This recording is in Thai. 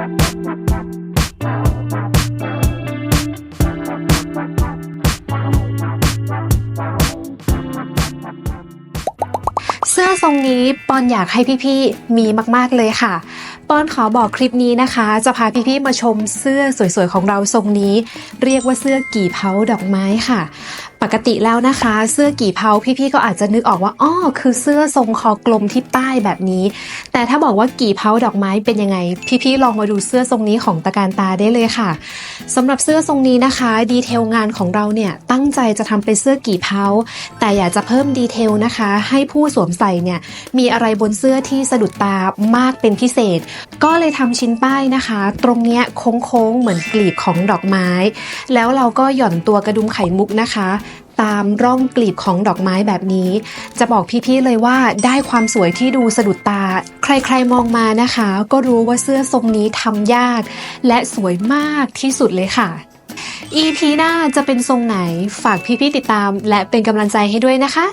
เสื้อทรงนี้ปอนอยากให้พี่ๆ มีมากๆเลยค่ะ ปอนขอบอกคลิปนี้นะคะ จะพาพี่ๆ มาชมเสื้อสวยๆ ของเราทรงนี้ เรียกว่าเสื้อกี่เผาดอกไม้ค่ะ ปกติแล้วนะคะ เสื้อกี่เผาพี่ๆก็อาจจะนึกออกว่าอ้อคือเสื้อทรงคอกลมที่ป้ายแบบนี้ แต่ถ้าบอกว่ากี่เผาดอกไม้เป็นยังไง พี่ๆลองมาดูเสื้อทรงนี้ของตะการตาได้เลยค่ะสำหรับเสื้อทรงนี้นะคะ ดีเทลงานของเราเนี่ยตั้งใจจะทำเป็นเสื้อกี่เผาแต่อยากจะเพิ่มดีเทลนะคะ ให้ผู้สวมใส่เนี่ยมีอะไรบนเสื้อที่สะดุดตามากเป็นพิเศษ ก็เลยทำชิ้นป้ายนะคะ ตรงเนี้ยโค้งๆเหมือนกลีบของดอกไม้ แล้วเราก็หย่อนตัวกระดุมไข่มุกนะคะตามร่องกลีบของดอกไม้แบบนี้ จะบอกพี่ๆเลยว่าได้ความสวยที่ดูสะดุดตา ใครๆมองมานะคะ ก็รู้ว่าเสื้อทรงนี้ทำยาก และสวยมากที่สุดเลยค่ะ EP หน้าจะเป็นทรงไหนฝากพี่ๆติดตาม และเป็นกำลังใจให้ด้วยนะคะ